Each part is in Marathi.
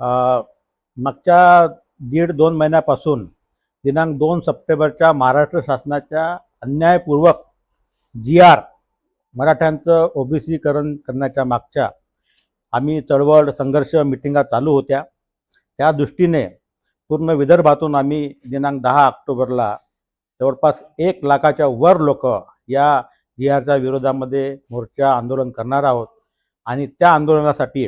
मागच्या दीड दोन महिन्यापासून दिनांक दोन सप्टेंबरच्या महाराष्ट्र शासनाच्या अन्यायपूर्वक जी आर मराठ्यांचं ओबीसीकरण करण्याच्या मागच्या आम्ही चळवळ संघर्ष मिटिंगा चालू होत्या. त्या दृष्टीने पूर्ण विदर्भातून आम्ही दिनांक दहा ऑक्टोबरला जवळपास एक लाखाच्या वर लोक या जी आरच्या विरोधामध्ये मोर्चा आंदोलन करणार आहोत आणि त्या आंदोलनासाठी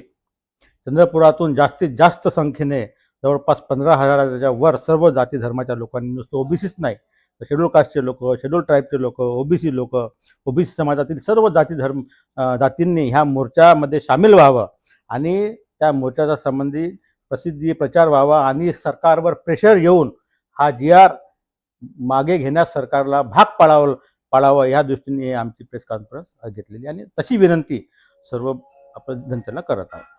चंद्रपुरातून जास्तीत जास्त संख्येने जवळपास पंधरा हजाराच्या वर सर्व जाती धर्माच्या लोकांनी नुसतं ओबीसीच नाही. तर शेड्यूल कास्टचे लोक शेड्यूल ट्राईबचे लोक ओबीसी लोक ओबीसी समाजातील सर्व जाती धर्म जातींनी ह्या मोर्चामध्ये सामील व्हावं आणि त्या मोर्चाचा संबंधी प्रसिद्धी प्रचार व्हावा आणि सरकारवर प्रेशर येऊन हा जी आर मागे घेण्यास सरकारला भाग पाडावं पाडावं या दृष्टीने आमची प्रेस कॉन्फरन्स घेतलेली आणि तशी विनंती सर्व आपण जनतेला करत आहोत.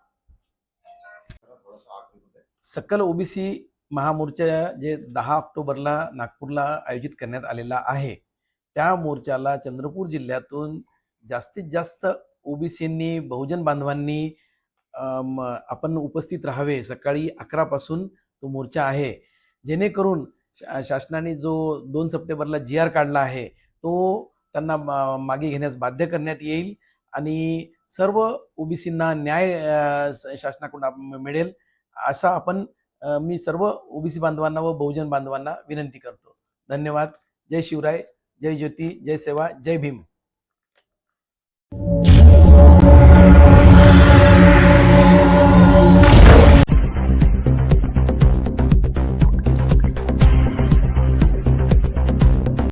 सकल ओबीसी महामोर्चा जे दहा ऑक्टोबरला नागपूरला आयोजित करण्यात आलेला आहे त्या मोर्चाला चंद्रपूर जिल्ह्यातून जास्तीत जास्त ओबीसींनी बहुजन बांधवांनी आपण उपस्थित राहावे सकाळी अकरापासून तो मोर्चा आहे. जेणेकरून शा- शासनाने जो दोन सप्टेंबरला जी आर काढला आहे तो त्यांना मा- मागे घेण्यास बाध्य करण्यात येईल आणि सर्व ओबीसींना न्याय शासनाकडून मिळेल. असा आपण मी सर्व ओबीसी बांधवांना व बहुजन बांधवांना विनंती करतो. धन्यवाद. जय शिवराय. जय ज्योती. जय सेवा. जय भीम.